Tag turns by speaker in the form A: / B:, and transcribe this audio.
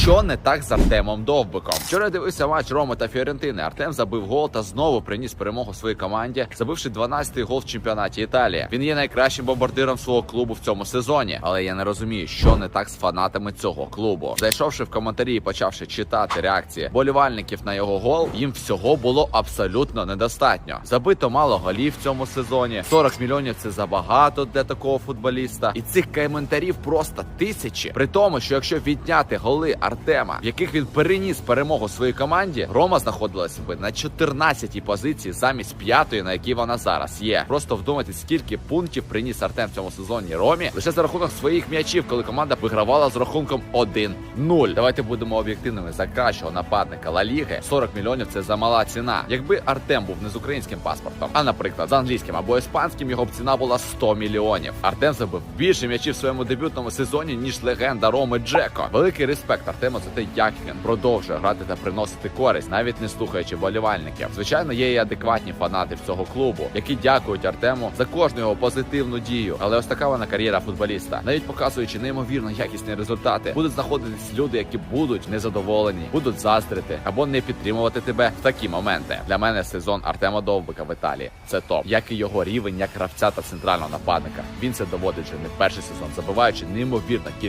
A: Що не так з Артемом Довбиком? Вчора дивився матч Роми та Фіорентини. Артем забив гол та знову приніс перемогу своїй команді, забивши 12-й гол в чемпіонаті Італії. Він є найкращим бомбардиром свого клубу в цьому сезоні. Але я не розумію, що не так з фанатами цього клубу. Зайшовши в коментарі і почавши читати реакції болівальників на його гол, їм всього було абсолютно недостатньо. Забито мало голів в цьому сезоні. 40 мільйонів це забагато для такого футболіста. І цих коментарів просто тисячі. При тому, що якщо відняти голи Артема, в яких він переніс перемогу своїй команді, Рома знаходилася би на 14-й позиції замість п'ятої, на якій вона зараз є. Просто вдумайтесь, скільки пунктів приніс Артем в цьому сезоні Ромі лише за рахунок своїх м'ячів, коли команда вигравала з рахунком 1-0. Давайте будемо об'єктивними за кращого нападника Ла Ліги. 40 мільйонів це замала ціна. Якби Артем був не з українським паспортом, а наприклад, з англійським або іспанським, його б ціна була 100 мільйонів. Артем забив більше м'ячів в своєму дебютному сезоні, ніж легенда Роми Джеко. Великий респект Артему за те, як він продовжує грати та приносити користь, навіть не слухаючи болівальників. Звичайно, є і адекватні фанати в цього клубу, які дякують Артему за кожну його позитивну дію. Але ось така вона кар'єра футболіста, навіть показуючи неймовірно якісні результати, будуть знаходитись люди, які будуть незадоволені, будуть заздрити або не підтримувати тебе в такі моменти. Для мене сезон Артема Довбика в Італії це топ, як і його рівень як гравця та центрального нападника. Він це доводить вже не перший сезон, забиваючи неймовірно